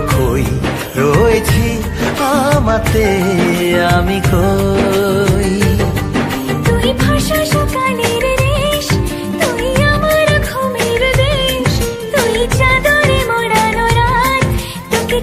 কই? রয়েছি আমাতে, আমি কই? তুই ভাষা সকালের রেশ তুই আমার ঘুমের দেশ, তুই চাদরে মোড়ানো রাত, তোকে